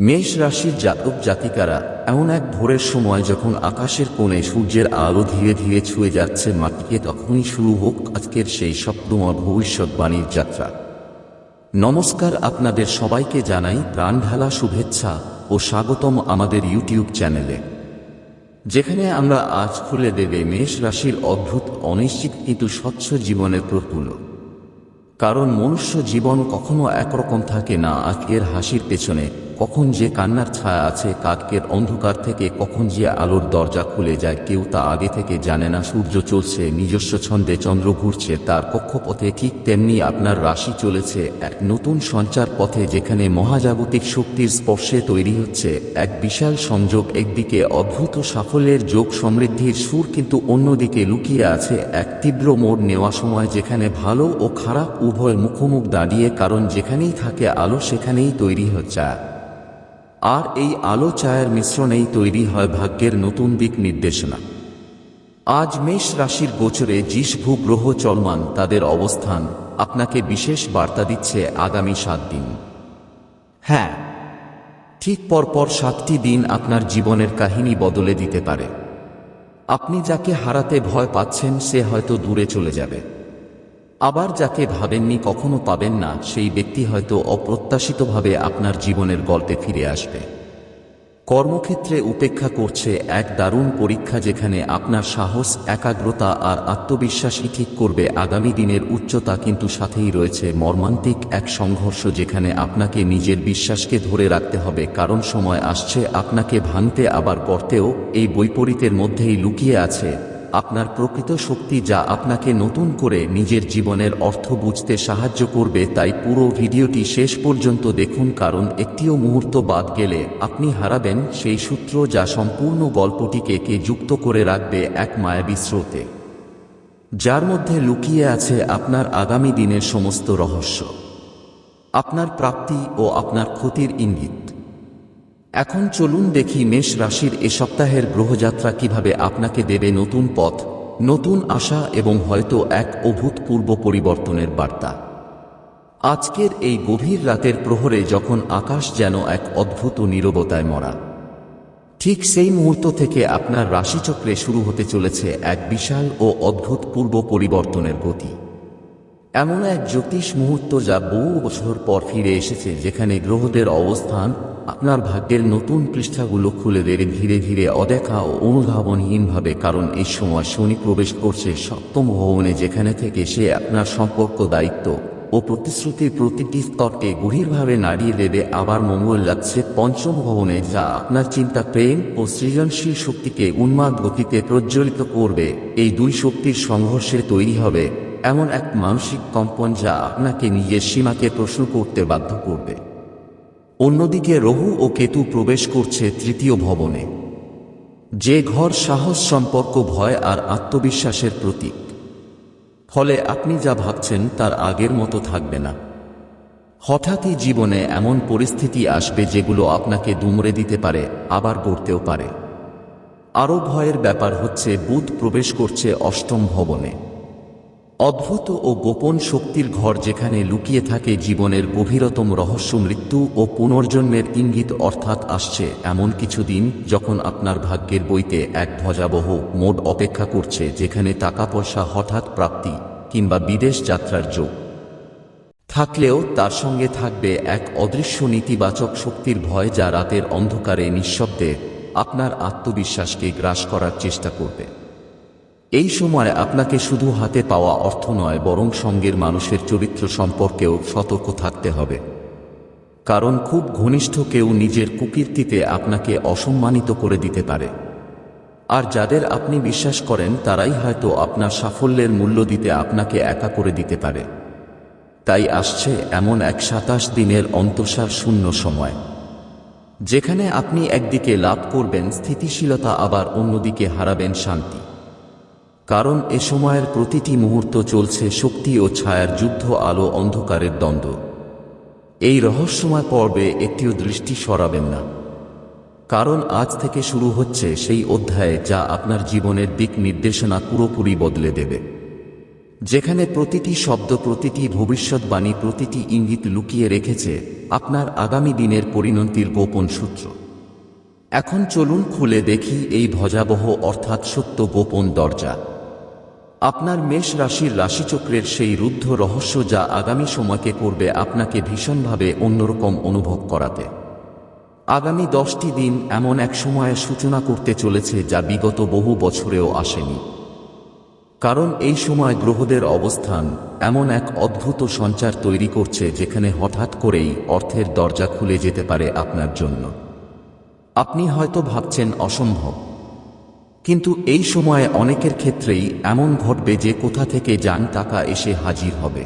মেষ রাশির জাতক জাতিকারা এমন এক ভোরের সময় যখন আকাশের কোণে সূর্যের আলো ধীরে ধীরে ছুঁয়ে যাচ্ছে মাটিকে তখনই শুরু হোক আজকের সেই সপ্তমর ভবিষ্যৎবাণীর যাত্রা। নমস্কার আপনাদের সবাইকে জানাই প্রাণ ঢালা শুভেচ্ছা ও স্বাগতম আমাদের ইউটিউব চ্যানেলে। যেখানে আমরা আজ খুলে দেবে মেষ রাশির অদ্ভুত, অনিশ্চিত কিন্তু স্বচ্ছ জীবনের প্রফুল্ল। কারণ মনুষ্য জীবন কখনো একরকম থাকে না আজকের হাসির পেছনে। কখন যে কান্নার ছায়া আছে কাককের অন্ধকার থেকে, কখন যে আলোর দরজা খুলে যায়, কেউ তা আগে থেকে জানে না। সূর্য চলছে, নিজস্ব ছন্দে চন্দ্র ঘুরছে, তার কক্ষপথে ঠিক তেমনি আপনার রাশি চলেছে। এক নতুন সঞ্চার পথে যেখানে মহাজাগতিক শক্তির স্পর্শে তৈরি হচ্ছে, এক বিশাল সংযোগ একদিকে অদ্ভুত সাফল্যের যোগ সমৃদ্ধির সুর, কিন্তু অন্যদিকে লুকিয়ে আছে এক তীব্র মোড় নেওয়া সময় যেখানে ভালো ও খারাপ উভয় মুখোমুখ দাঁড়িয়ে, কারণ যেখানেই থাকে আলো সেখানেই তৈরি হচ্ছে। আর এই আলো চায়ের মিশ্রণেই তৈরি হয় ভাগ্যের নতুন দিক নির্দেশনা। আজ মেষ রাশির গোচরে জিসভু গ্রহ চলমান, তাদের অবস্থান, আপনাকে বিশেষ বার্তা দিচ্ছে আগামী সাত দিন। হ্যাঁ ঠিক পরপর সাতটি দিন আপনার জীবনের কাহিনী বদলে দিতে পারে। আপনি যাকে হারাতে ভয় পাচ্ছেন, সে হয়তো দূরে চলে যাবে। আবার যাকে ভাবেননি কখনো পাবেন না, সেই ব্যক্তি হয়তো অপ্রত্যাশিতভাবে আপনার জীবনের গল্পে ফিরে আসবে। কর্মক্ষেত্রে উপেক্ষা করছে এক দারুণ পরীক্ষা যেখানে আপনার সাহস, একাগ্রতা আর আত্মবিশ্বাসই ঠিক করবে। আগামী দিনের উচ্চতা কিন্তু সাথেই রয়েছে মর্মান্তিক এক সংঘর্ষ যেখানে আপনাকে নিজের বিশ্বাসকে ধরে রাখতে হবে। কারণ সময় আসছে, আপনাকে ভাঙতে আবার করতেও এই বৈপরীতের মধ্যেই লুকিয়ে আছে আপনার প্রকৃত শক্তি যা আপনাকে নতুন করে নিজের জীবনের অর্থ বুঝতে সাহায্য করবে, তাই পুরো ভিডিওটি শেষ পর্যন্ত দেখুন, কারণ একটিও মুহূর্ত বাদ গেলে আপনি হারাবেন সেই সূত্র যা সম্পূর্ণ গল্পটিকে কে যুক্ত করে রাখবে এক মায়াবী স্রোতে। যার মধ্যে লুকিয়ে আছে আপনার আগামী দিনের সমস্ত রহস্য। আপনার প্রাপ্তি ও আপনার ক্ষতির ইঙ্গিত। এখন চলুন দেখি মেষ রাশির এ সপ্তাহের গ্রহযাত্রা কীভাবে আপনাকে দেবে নতুন পথ, নতুন আশা এবং হয়তো এক অভূতপূর্ব পরিবর্তনের বার্তা। আজকের এই গভীর রাতের প্রহরে যখন আকাশ যেন এক অদ্ভুত নীরবতায় মরা। ঠিক সেই মুহূর্ত থেকে আপনার রাশিচক্রে শুরু হতে চলেছে এক বিশাল ও অদ্ভুতপূর্ব পরিবর্তনের গতি। এমন এক জ্যোতিষ মুহূর্ত যা বহু বছর পর ফিরে এসেছে যেখানে গ্রহদের অবস্থান আপনার ভাগ্যের নতুন পৃষ্ঠাগুলো খুলে দেবে ধীরে ধীরে অদেখা ও অনুধাবনহীনভাবে, কারণ এই সময় শনি প্রবেশ করছে সপ্তম ভবনে, যেখানে থেকে সে আপনার সম্পর্ক, দায়িত্ব ও প্রতিশ্রুতির প্রতিটি স্তরকে গভীরভাবে নাড়িয়ে দেবে। আবার মঙ্গল যাচ্ছে পঞ্চম ভবনে, যা আপনার চিন্তা, প্রেম ও সৃজনশীল শক্তিকে উন্মাদ গতিতে প্রজ্বলিত করবে। এই দুই শক্তির সংঘর্ষে তৈরি হবে এমন এক মানসিক কম্পন, যা আপনাকে নিজের সীমাকে প্রশ্ন করতে বাধ্য করবে। অন্যদিকে রহু ও কেতু প্রবেশ করছে তৃতীয় ভবনে। যে ঘর সাহস, সম্পর্ক, ভয় আর আত্মবিশ্বাসের প্রতীক। ফলে আপনি যা ভাবছেন তার আগের মতো থাকবে না। হঠাৎই জীবনে এমন পরিস্থিতি আসবে যেগুলো আপনাকে দুমড়ে দিতে পারে, আবার গড়তেও পারে। আরও ভয়ের ব্যাপার হচ্ছে, বুধ প্রবেশ করছে অষ্টম ভবনে। অদ্ভুত ও গোপন শক্তির ঘর যেখানে লুকিয়ে থাকে জীবনের গভীরতম রহস্য মৃত্যু ও পুনর্জন্মের ইঙ্গিত অর্থাৎ আসছে এমন কিছু দিন যখন আপনার ভাগ্যের বইতে এক ভজাবহ মোড অপেক্ষা করছে যেখানে টাকা পয়সা হঠাৎ প্রাপ্তি কিংবা বিদেশ যাত্রার যোগ। থাকলেও তার সঙ্গে থাকবে এক অদৃশ্য নেতিবাচক শক্তির ভয় যা রাতের অন্ধকারে নিঃশব্দে আপনার আত্মবিশ্বাসকে গ্রাস করার চেষ্টা করবে। এই সময় আপনাকে শুধু হাতে পাওয়া অর্থ নয়, বরং সঙ্গের মানুষের চরিত্র সম্পর্কেও সতর্ক থাকতে হবে। কারণ খুব ঘনিষ্ঠ কেউ নিজের কুকীর্তিতে আপনাকে অসম্মানিত করে দিতে পারে। আর যাদের আপনি বিশ্বাস করেন, তারাই হয়তো আপনার সাফল্যের মূল্য দিতে আপনাকে একা করে দিতে পারে। তাই আসছে এমন এক সাতাশ দিনের অন্তঃসার শূন্য সময়। যেখানে আপনি একদিকে লাভ করবেন, স্থিতিশীলতা আবার অন্যদিকে হারাবেন শান্তি। কারণ এ সময়ের প্রতিটি মুহূর্ত চলছে শক্তি ও ছায়ার যুদ্ধ আলো অন্ধকারের দ্বন্দ্ব। এই রহস্যময় পর্বে একটিও দৃষ্টি সরাবেন না। কারণ আজ থেকে শুরু হচ্ছে সেই অধ্যায়ে যা আপনার জীবনের দিক নির্দেশনা পুরোপুরি বদলে দেবে। যেখানে প্রতিটি শব্দ, প্রতিটি ভবিষ্যৎবাণী, প্রতিটি ইঙ্গিত লুকিয়ে রেখেছে আপনার আগামী দিনের পরিণতির গোপন সূত্র। এখন চলুন খুলে দেখি এই ভজাবহ অর্থাৎ সত্য গোপন দরজা। আপনার মেষ রাশির রাশিচক্রের সেই রুদ্ধ রহস্য যা আগামী সময়কে করবে আপনাকে ভীষণভাবে অন্যরকম অনুভব করাতে। আগামী দশটি দিন এমন এক সময়ের সূচনা করতে চলেছে যা বিগত বহু বছরেও আসেনি। কারণ এই সময় গ্রহদের অবস্থান এমন এক অদ্ভুত সঞ্চার তৈরি করছে যেখানে হঠাৎ করেই অর্থের দরজা খুলে যেতে পারে আপনার জন্য। আপনি হয়তো ভাবছেন, অসম্ভব। কিন্তু এই সময়ে অনেকের ক্ষেত্রেই এমন ঘটবে যে কোথা থেকে যান টাকা এসে হাজির হবে।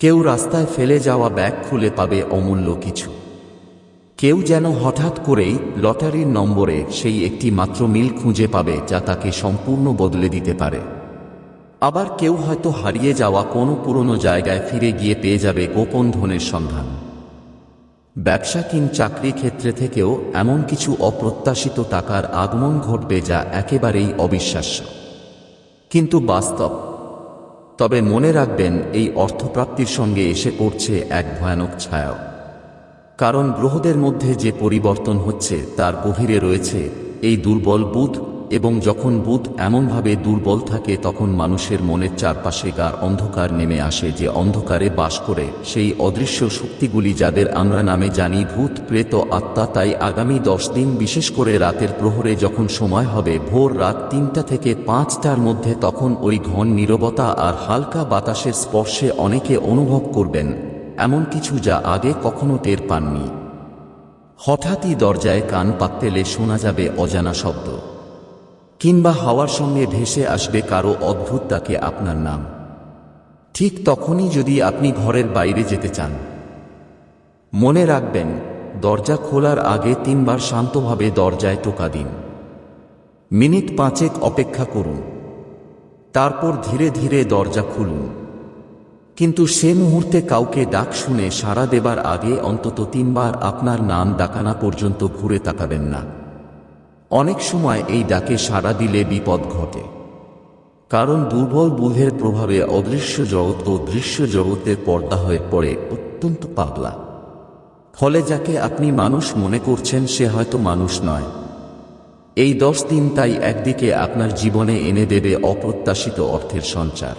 কেউ রাস্তায় ফেলে যাওয়া ব্যাগ খুলে পাবে অমূল্য কিছু। কেউ যেন হঠাৎ করেই লটারির নম্বরে সেই একটি মাত্র মিল খুঁজে পাবে যা তাকে সম্পূর্ণ বদলে দিতে পারে। আবার কেউ হয়তো হারিয়ে যাওয়া কোনো পুরনো জায়গায় ফিরে গিয়ে পেয়ে যাবে গোপন ধনের সন্ধান। ব্যবসা কিন চাকরি ক্ষেত্রে থেকেও এমন কিছু অপ্রত্যাশিত টাকার আগমন ঘটবে যা একেবারেই অবিশ্বাস্য। কিন্তু বাস্তব। তবে মনে রাখবেন, এই অর্থপ্রাপ্তির সঙ্গে এসে পড়ছে এক ভয়ানক ছায়াও। কারণ গ্রহদের মধ্যে যে পরিবর্তন হচ্ছে, তার গভীরে রয়েছে এই দুর্বল বুধ এবং যখন বুধ এমনভাবে দুর্বল থাকে তখন মানুষের মনের চারপাশে গার অন্ধকার নেমে আসে যে অন্ধকারে বাস করে। সেই অদৃশ্য শক্তিগুলি যাদের আমরা নামে জানি ভূত, প্রেত, আত্মা, তাই আগামী দশ দিন বিশেষ করে রাতের প্রহরে যখন সময় হবে, ভোর রাত তিনটা থেকে পাঁচটার মধ্যে তখন ওই ঘন নীরবতা আর হালকা বাতাসের স্পর্শে অনেকে অনুভব করবেন, এমন কিছু যা আগে কখনো টের পাননি। হঠাৎই দরজায় কান পাততেলে শোনা যাবে অজানা শব্দ। কিংবা হাওয়ার সঙ্গে ভেসে আসবে কারও অদ্ভুত তাকে আপনার নাম। ঠিক তখনই যদি আপনি ঘরের বাইরে যেতে চান। মনে রাখবেন, দরজা খোলার আগে তিনবার শান্তভাবে দরজায় টোকা দিন। মিনিট পাঁচেক অপেক্ষা করুন। তারপর ধীরে ধীরে দরজা খুলুন। কিন্তু সে মুহূর্তে কাউকে ডাক শুনে সাড়া দেবার আগে অন্তত তিনবার আপনার নাম ডাকানা পর্যন্ত ঘুরে তাকাবেন না। অনেক সময় এই ডাকে সাড়া দিলে বিপদ ঘটে। কারণ দুর্বল বুধের প্রভাবে অদৃশ্য জগৎ ও দৃশ্য জগতের পর্দা হয়ে পড়ে অত্যন্ত পাগলা। ফলে যাকে আপনি মানুষ মনে করছেন, সে হয়তো মানুষ নয়। এই দশ দিন তাই একদিকে আপনার জীবনে এনে দেবে অপ্রত্যাশিত অর্থের সঞ্চার।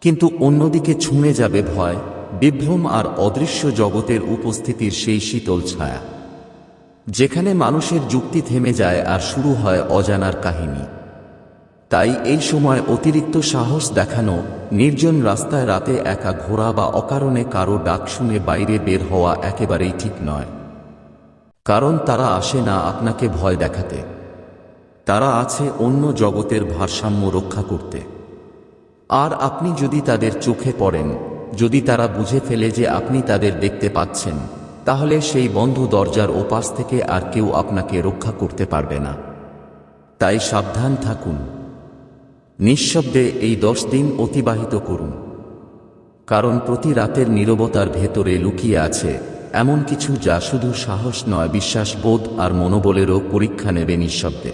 কিন্তু অন্যদিকে ছুঁয়ে যাবে ভয়, বিভ্রম আর অদৃশ্য জগতের উপস্থিতির সেই শীতল ছায়া। যেখানে মানুষের যুক্তি থেমে যায় আর শুরু হয় অজানার কাহিনী। তাই এই সময় অতিরিক্ত সাহস দেখানো, নির্জন রাস্তায় রাতে একা ঘোরা বা অকারণে কারও ডাক শুনে বাইরে বের হওয়া একেবারেই ঠিক নয়। কারণ তারা আসে না আপনাকে ভয় দেখাতে। তারা আছে অন্য জগতের ভারসাম্য রক্ষা করতে। আর আপনি যদি তাদের চোখে পড়েন, যদি তারা বুঝে ফেলে যে আপনি তাদের দেখতে পাচ্ছেন তাহলে সেই বন্ধ দরজার ওপাশ থেকে আর কেউ আপনাকে রক্ষা করতে পারবে না। তাই সাবধান থাকুন। নিঃশব্দে এই দশ দিন অতিবাহিত করুন। কারণ প্রতি রাতের নীরবতার ভেতরে লুকিয়ে আছে এমন কিছু যা শুধু সাহস নয় বিশ্বাসবোধ আর মনোবলেরও পরীক্ষা নেবে নিঃশব্দে।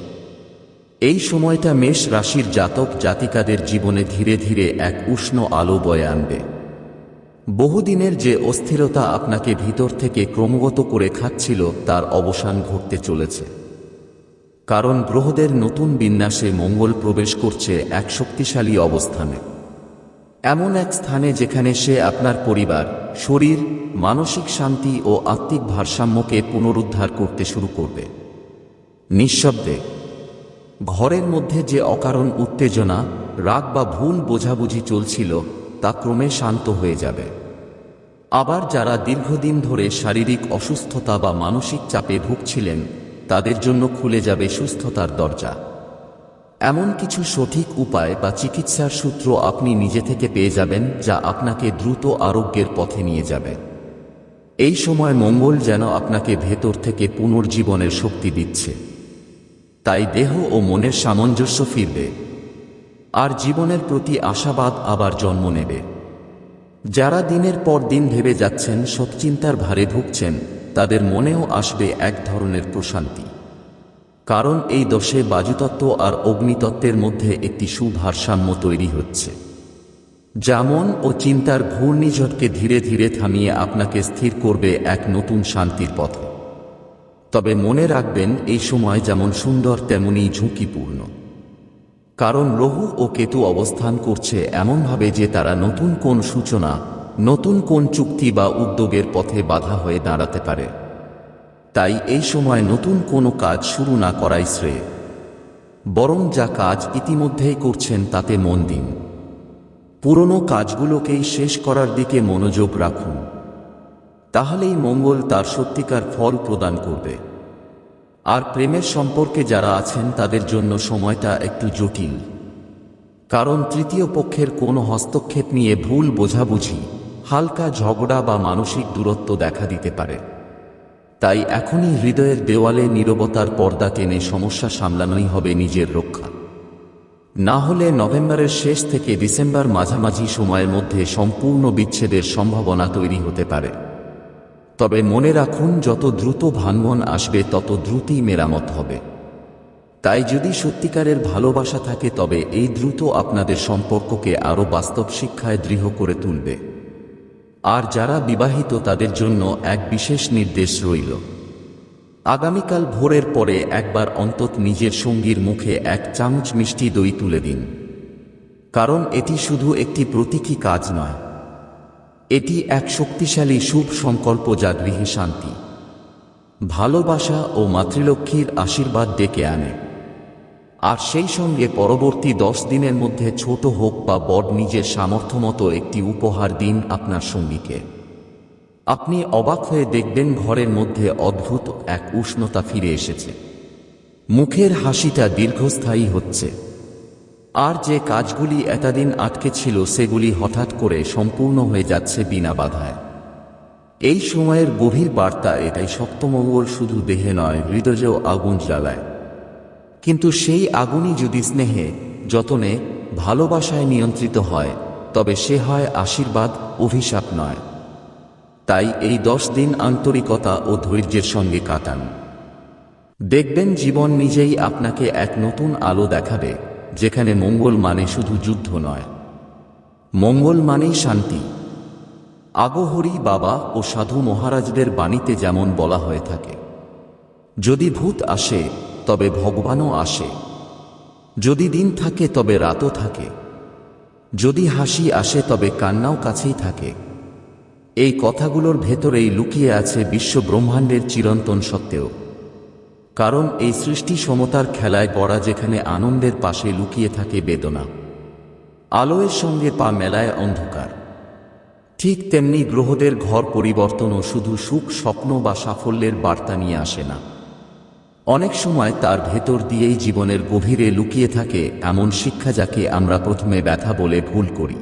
এই সময়টা মেষ রাশির জাতক জাতিকাদের জীবনে ধীরে ধীরে এক উষ্ণ আলো বয়ে আনবে। বহুদিনের যে অস্থিরতা আপনাকে ভিতর থেকে ক্রমগত করে খাচ্ছিল, তার অবসান ঘটতে চলেছে। কারণ গ্রহদের নতুন বিন্যাসে মঙ্গল প্রবেশ করছে এক শক্তিশালী অবস্থানে। এমন এক স্থানে যেখানে সে আপনার পরিবার, শরীর, মানসিক শান্তি ও আত্মিক ভারসাম্যকে পুনরুদ্ধার করতে শুরু করবে। নিঃশব্দে, ঘরের মধ্যে যে অকারণ উত্তেজনা, রাগ বা ভুল বোঝাবুঝি চলছিল তা ক্রমে শান্ত হয়ে যাবে। আবার যারা দীর্ঘদিন ধরে শারীরিক অসুস্থতা বা মানসিক চাপে ভুগছিলেন, তাদের জন্য খুলে যাবে সুস্থতার দরজা। এমন কিছু সঠিক উপায় বা চিকিৎসার সূত্র আপনি নিজে থেকে পেয়ে যাবেন, যা আপনাকে দ্রুত আরোগ্যের পথে নিয়ে যাবে। এই সময় মঙ্গল যেন আপনাকে ভেতর থেকে পুনর্জীবনের শক্তি দিচ্ছে। তাই দেহ ও মনের সামঞ্জস্য ফিরবে। আর জীবনের প্রতি আশাবাদ আবার জন্ম নেবে। যারা দিনের পর দিন ভেবে যাচ্ছেন সৎচিন্তার ভারে ভুগছেন তাদের মনেও আসবে এক ধরনের প্রশান্তি। কারণ এই দশে বাজুতত্ত্ব আর অগ্নিতত্ত্বের মধ্যে একটি সুভারসাম্য তৈরি হচ্ছে। যেমন ও চিন্তার ঘূর্ণিঝটকে ধীরে ধীরে থামিয়ে আপনাকে স্থির করবে এক নতুন শান্তির পথে। তবে মনে রাখবেন, এই সময় যেমন সুন্দর, তেমনি ঝুঁকিপূর্ণ। কারণ রহু ও কেতু অবস্থান করছে এমনভাবে যে তারা নতুন কোন সূচনা, নতুন কোন চুক্তি বা উদ্যোগের পথে বাধা হয়ে দাঁড়াতে পারে। তাই এই সময় নতুন কোনো কাজ শুরু না করাই শ্রেয়। বরং যা কাজ ইতিমধ্যেই করছেন তাতে মন দিন। পুরনো কাজগুলোকেই শেষ করার দিকে মনোযোগ রাখুন। তাহলেই মঙ্গল তার সত্যিকার ফল প্রদান করবে। আর প্রেমের সম্পর্কে যারা আছেন, তাদের জন্য সময়টা একটু জটিল। কারণ তৃতীয় পক্ষের কোনো হস্তক্ষেপ নিয়ে ভুল বোঝাবুঝি, হালকা ঝগড়া বা মানসিক দূরত্ব দেখা দিতে পারে। তাই এখনই হৃদয়ের দেওয়ালে নীরবতার পর্দা টেনে সমস্যা সামলানোই হবে নিজের রক্ষা। না হলে নভেম্বরের শেষ থেকে ডিসেম্বর মাঝামাঝি সময়ের মধ্যে সম্পূর্ণ বিচ্ছেদের সম্ভাবনা তৈরি হতে পারে। তবে মনে রাখুন, যত দ্রুত ভাঙ্গন আসবে, তত দ্রুতই মেরামত হবে। তাই যদি সত্যিকারের ভালোবাসা থাকে, তবে এই দ্রুত আপনাদের সম্পর্ককে আরও বাস্তব শিক্ষায় দৃঢ় করে তুলবে। আর যারা বিবাহিত, তাদের জন্য এক বিশেষ নির্দেশ রইল। আগামীকাল ভোরের পরে একবার অন্তত নিজের সঙ্গীর মুখে এক চামচ মিষ্টি দই তুলে দিন। কারণ এটি শুধু একটি প্রতীকী কাজ নয়। এটি এক শক্তিশালী শুভ সংকল্প যা গৃহে শান্তি, ভালোবাসা ও মাতৃলক্ষ্মীর আশীর্বাদ ডেকে আনে। আর সেই সঙ্গে পরবর্তী দশ দিনের মধ্যে ছোট হোক বা বড় নিজের সামর্থ্য মতো একটি উপহার দিন আপনার সঙ্গীকে। আপনি অবাক হয়ে দেখবেন ঘরের মধ্যে অদ্ভুত এক উষ্ণতা ফিরে এসেছে। মুখের হাসিটা দীর্ঘস্থায়ী হচ্ছে। আর যে কাজগুলি এতদিন আটকে ছিল সেগুলি হঠাৎ করে সম্পূর্ণ হয়ে যাচ্ছে বিনা বাধায়। এই সময়ের গভীর বার্তা এটাই সপ্তমঙ্গল শুধু দেহে নয়, হৃদয়েও আগুন জ্বালায়। কিন্তু সেই আগুনই যদি স্নেহে, যতনে ভালোবাসায় নিয়ন্ত্রিত হয়, তবে সে হয় আশীর্বাদ, অভিশাপ নয়। তাই এই দশ দিন আন্তরিকতা ও ধৈর্যের সঙ্গে কাটান। দেখবেন জীবন নিজেই আপনাকে এক নতুন আলো দেখাবে। যেখানে মঙ্গল মানে শুধু যুদ্ধ নয়। মঙ্গল মানেই শান্তি। আগহরি বাবা ও সাধু মহারাজদের বাণীতে যেমন বলা হয়ে থাকে, যদি ভূত আসে, তবে ভগবানও আসে। যদি দিন থাকে, তবে রাতও থাকে। যদি হাসি আসে, তবে কান্নাও কাছেই থাকে। এই কথাগুলোর ভেতরেই লুকিয়ে আছে বিশ্ব ব্রহ্মাণ্ডের চিরন্তন সত্ত্বেও। কারণ এই সৃষ্টি সমতার খেলায় গড়া যেখানে আনন্দের পাশে লুকিয়ে থাকে বেদনা, আলোয়ের সঙ্গে পা মেলায় অন্ধকার। ঠিক তেমনি গ্রহদের ঘর পরিবর্তনও শুধু সুখ, স্বপ্ন বা সাফল্যের বার্তা নিয়ে আসে না। অনেক সময় তার ভেতর দিয়েই জীবনের গভীরে লুকিয়ে থাকে এমন শিক্ষা যাকে আমরা প্রথমে ব্যথা বলে ভুল করি।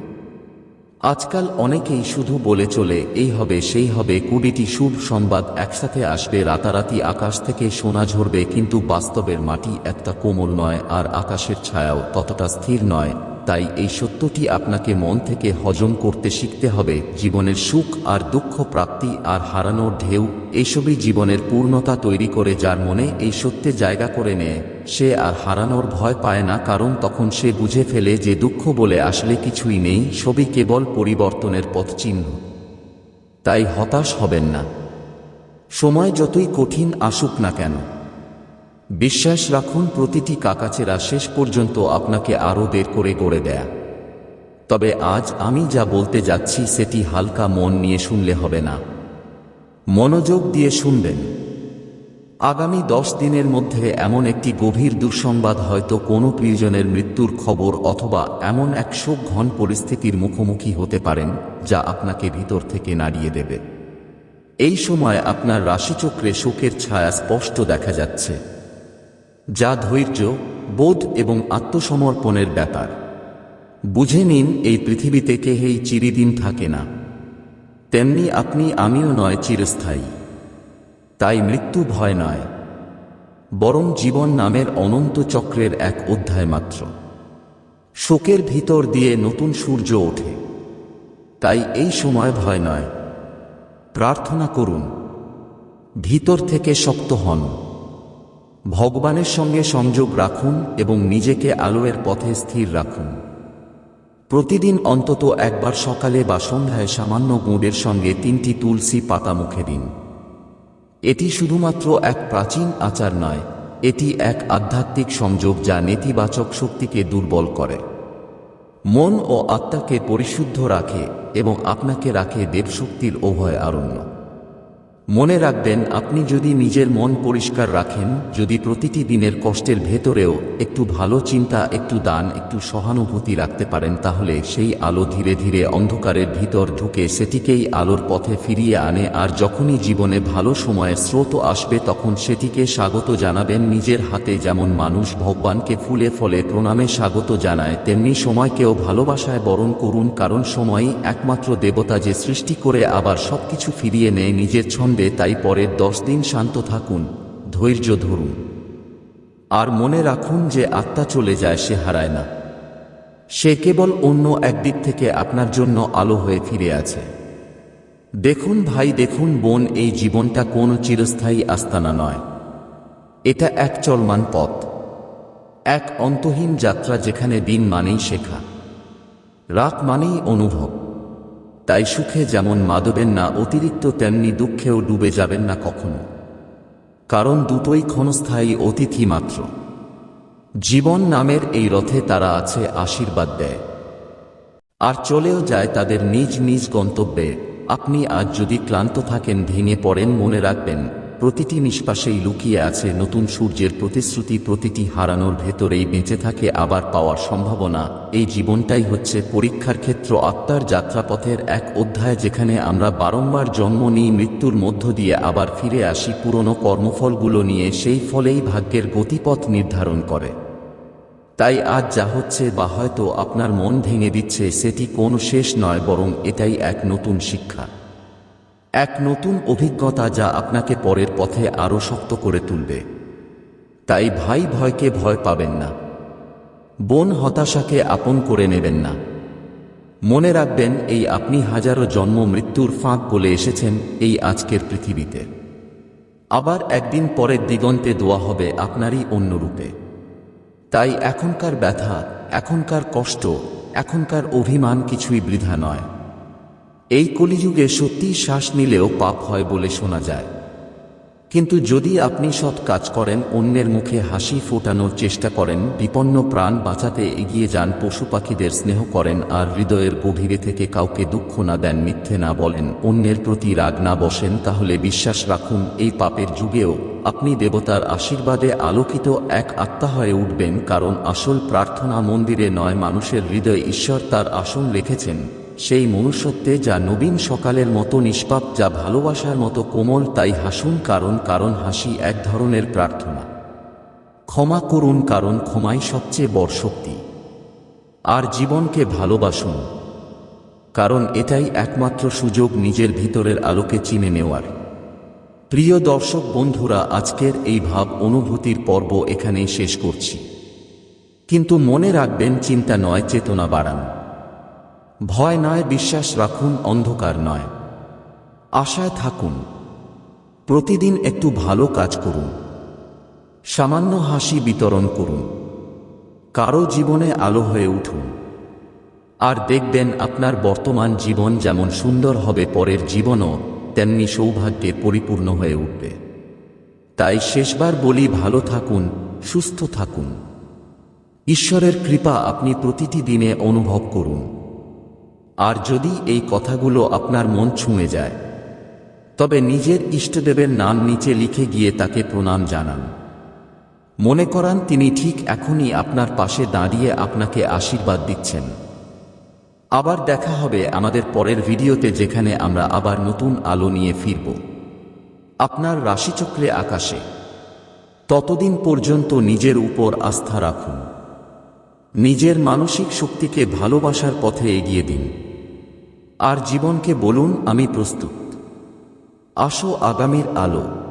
আজকাল অনেকেই শুধু বলে চলে, এই হবে, সেই হবে, কুড়িটি শুভ সংবাদ একসাথে আসবে, রাতারাতি আকাশ থেকে সোনা ঝরবে, কিন্তু বাস্তবের মাটি একটা কোমল নয় আর আকাশের ছায়াও ততটা স্থির নয়। তাই এই সত্যটি আপনাকে মন থেকে হজম করতে শিখতে হবে। জীবনের সুখ আর দুঃখ প্রাপ্তি আর হারানোর ঢেউ এইসবই জীবনের পূর্ণতা তৈরি করে যার মনে এই সত্যে জায়গা করে নেয়। সে আর হারানোর ভয় পায় না, কারণ তখন সে বুঝে ফেলে যে দুঃখ বলে আসলে কিছুই নেই, সবই কেবল পরিবর্তনের পথচিহ্ন। তাই হতাশ হবেন না। সময় যতই কঠিন আসুক না কেন বিশ্বাস রাখুন, প্রতিটি কাকাচেরা শেষ পর্যন্ত আপনাকে আরও দের করে গড়ে দেয়া। তবে আজ আমি যা বলতে যাচ্ছি সেটি হালকা মন নিয়ে শুনলে হবে না। মনোযোগ দিয়ে শুনবেন। আগামী দশ দিনের মধ্যে এমন একটি গভীর দুঃসংবাদ হয়তো কোনো প্রিয়জনের মৃত্যুর খবর অথবা এমন একশো ঘন পরিস্থিতির মুখোমুখি হতে পারেন, যা আপনাকে ভিতর থেকে নাড়িয়ে দেবে। এই সময় আপনার রাশিচক্রে শোকের ছায়া স্পষ্ট দেখা যাচ্ছে। যা ধৈর্য, বোধ এবং আত্মসমর্পণের ব্যাপার। বুঝে নিন এই পৃথিবীতে কেহেই চিরিদিন থাকে না। তেমনি আপনি, আমিও নয় চিরস্থায়ী। তাই মৃত্যু ভয় নয়। বরং জীবন নামের অনন্ত চক্রের এক অধ্যায় মাত্র। শোকের ভিতর দিয়ে নতুন সূর্য ওঠে। তাই এই সময় ভয় নয়। প্রার্থনা করুন। ভিতর থেকে শক্ত হন। ভগবানের সঙ্গে সংযোগ রাখুন এবং নিজেকে আলোয়ের পথে স্থির রাখুন। প্রতিদিন অন্তত একবার সকালে বা সন্ধ্যায় সামান্য গুড়ের সঙ্গে তিনটি তুলসী পাতা মুখে দিন। এটি শুধুমাত্র এক প্রাচীন আচার নয়, এটি এক আধ্যাত্মিক সংযোগ যা নেতিবাচক শক্তিকে দুর্বল করে। মন ও আত্মাকে পরিশুদ্ধ রাখে এবং আপনাকে রাখে দেবশক্তির উভয় আরণ্য। মনে রাখবেন, আপনি যদি নিজের মন পরিষ্কার রাখেন, যদি প্রতিটি দিনের কষ্টের ভেতরেও একটু ভালো চিন্তা, একটু দান, একটু সহানুভূতি রাখতে পারেন, তাহলে সেই আলো ধীরে ধীরে অন্ধকারের ভিতর ঢুকে সেটিকেই আলোর পথে ফিরিয়ে আনে, আর যখনই জীবনে ভালো সময়ের স্রোত আসবে, তখন সেটিকে স্বাগত জানাবেন নিজের হাতে। যেমন মানুষ ভগবানকে ফুলে ফলে প্রণামে স্বাগত জানায়, তেমনি সময়কেও ভালোবাসায় বরণ করুন, কারণ সময়ই একমাত্র দেবতা যে সৃষ্টি করে আবার সবকিছু ফিরিয়ে নেয় নিজের ছন্দে। তাই পরের দশ দিন শান্ত থাকুন, ধৈর্য ধরুন। আর মনে রাখুন যে আত্মা চলে যায়, সে হারায় না। সে কেবল অন্য একদিক থেকে আপনার জন্য আলো হয়ে ফিরে আছে। দেখুন ভাই, দেখুন বোন, এই জীবনটা কোনো চিরস্থায়ী আস্তানা নয়। এটা এক চলমান পথ। এক অন্তহীন যাত্রা যেখানে দিন মানেই শেখা। রাত মানেই অনুভব। তাই সুখে যেমন মাদবেন না, অতিরিক্ত তেমনি দুঃখেও ডুবে যাবেন না কখনো। কারণ দুটোই ক্ষণস্থায়ী অতিথি মাত্র। জীবন নামের এই রথে তারা আছে আশীর্বাদ দেয়। আর চলেও যায় তাদের নিজ নিজ গন্তব্যে। আপনি আজ যদি ক্লান্ত থাকেন, ভেঙে পড়েন, মনে রাখবেন প্রতিটি নিষ্পাশেই লুকিয়ে আছে নতুন সূর্যের প্রতিশ্রুতি, প্রতিটি হারানোর ভেতরেই বেঁচে থাকে আবার পাওয়ার সম্ভাবনা। এই জীবনটাই হচ্ছে পরীক্ষার ক্ষেত্র আত্মার যাত্রাপথের এক অধ্যায় যেখানে আমরা বারংবার জন্ম নিই, মৃত্যুর মধ্য দিয়ে আবার ফিরে আসি পুরনো কর্মফলগুলো নিয়ে, সেই ফলেই ভাগ্যের গতিপথ নির্ধারণ করে। তাই আজ যা হচ্ছে বা হয়তো আপনার মন ভেঙে দিচ্ছে, সেটি কোনো শেষ নয়, বরং এটাই এক নতুন শিক্ষা। এক নতুন অভিজ্ঞতা যা আপনাকে পরের পথে আরও শক্ত করে তুলবে। তাই ভাই ভয়কে ভয় পাবেন না। বোন হতাশাকে আপন করে নেবেন না। মনে রাখবেন, এই আপনি হাজারো জন্ম মৃত্যুর ফাঁক বলে এসেছেন এই আজকের পৃথিবীতে। আবার একদিন পরের দিগন্তে দোয়া হবে আপনারই অন্য রূপে। তাই এখনকার ব্যথা, এখনকার কষ্ট, এখনকার অভিমান কিছুই বৃথা নয়। এই কলিযুগে সত্যিই শ্বাস নিলেও পাপ হয় বলে শোনা যায়। কিন্তু যদি আপনি সৎ কাজ করেন, অন্যের মুখে হাসি ফোটানোর চেষ্টা করেন, বিপন্ন প্রাণ বাঁচাতে এগিয়ে যান, পশু পাখিদের স্নেহ করেন আর হৃদয়ের গভীরে থেকে কাউকে দুঃখ না দেন, মিথ্যে না বলেন, অন্যের প্রতি রাগ না বসেন, তাহলে বিশ্বাস রাখুন, এই পাপের যুগেও আপনি দেবতার আশীর্বাদে আলোকিত এক আত্মা হয়ে উঠবেন, কারণ আসল প্রার্থনা মন্দিরে নয়, মানুষের হৃদয় ঈশ্বর তার আসন রেখেছেন। সেই মনুষ্যত্বে যা নবীন সকালের মতো নিষ্পাপ, যা ভালোবাসার মতো কোমল, তাই হাসুন কারণ কারণ হাসি এক ধরনের প্রার্থনা। ক্ষমা করুন কারণ ক্ষমাই সবচেয়ে বড় শক্তি। আর জীবনকে ভালোবাসুন, কারণ এটাই একমাত্র সুযোগ নিজের ভিতরের আলোকে চিনে নেওয়ার। প্রিয় দর্শক বন্ধুরা, আজকের এই ভাব অনুভূতির পর্ব এখানেই শেষ করছি। কিন্তু মনে রাখবেন, চিন্তা নয়, চেতনা বাড়ান। ভয় নয়, বিশ্বাস রাখুন, অন্ধকার নয়। আশায় থাকুন। প্রতিদিন একটু ভালো কাজ করুন। সামান্য হাসি বিতরণ করুন। কারও জীবনে আলো হয়ে উঠুন। আর দেখবেন আপনার বর্তমান জীবন যেমন সুন্দর হবে, পরের জীবনও তেমনি সৌভাগ্যে পরিপূর্ণ হয়ে উঠবে। তাই শেষবার বলি, ভালো থাকুন, সুস্থ থাকুন। ঈশ্বরের কৃপা আপনি প্রতিটি দিনে অনুভব করুন। আর যদি এই কথাগুলো আপনার মন ছুঁয়ে যায়, তবে নিজের ইষ্টদেবের নাম নিচে লিখে গিয়ে তাকে প্রণাম জানান। মনে করান তিনি ঠিক এখনই আপনার পাশে দাঁড়িয়ে আপনাকে আশীর্বাদ দিচ্ছেন। আবার দেখা হবে আমাদের পরের ভিডিওতে যেখানে আমরা আবার নতুন আলো নিয়ে ফিরব। আপনার রাশিচক্রে আকাশে, ততদিন পর্যন্ত নিজের উপর আস্থা রাখুন। নিজের মানসিক শক্তিকে ভালোবাসার পথে এগিয়ে দিন। আর জীবনকে বলুন আমি প্রস্তুত। আসো আগামীর আলো।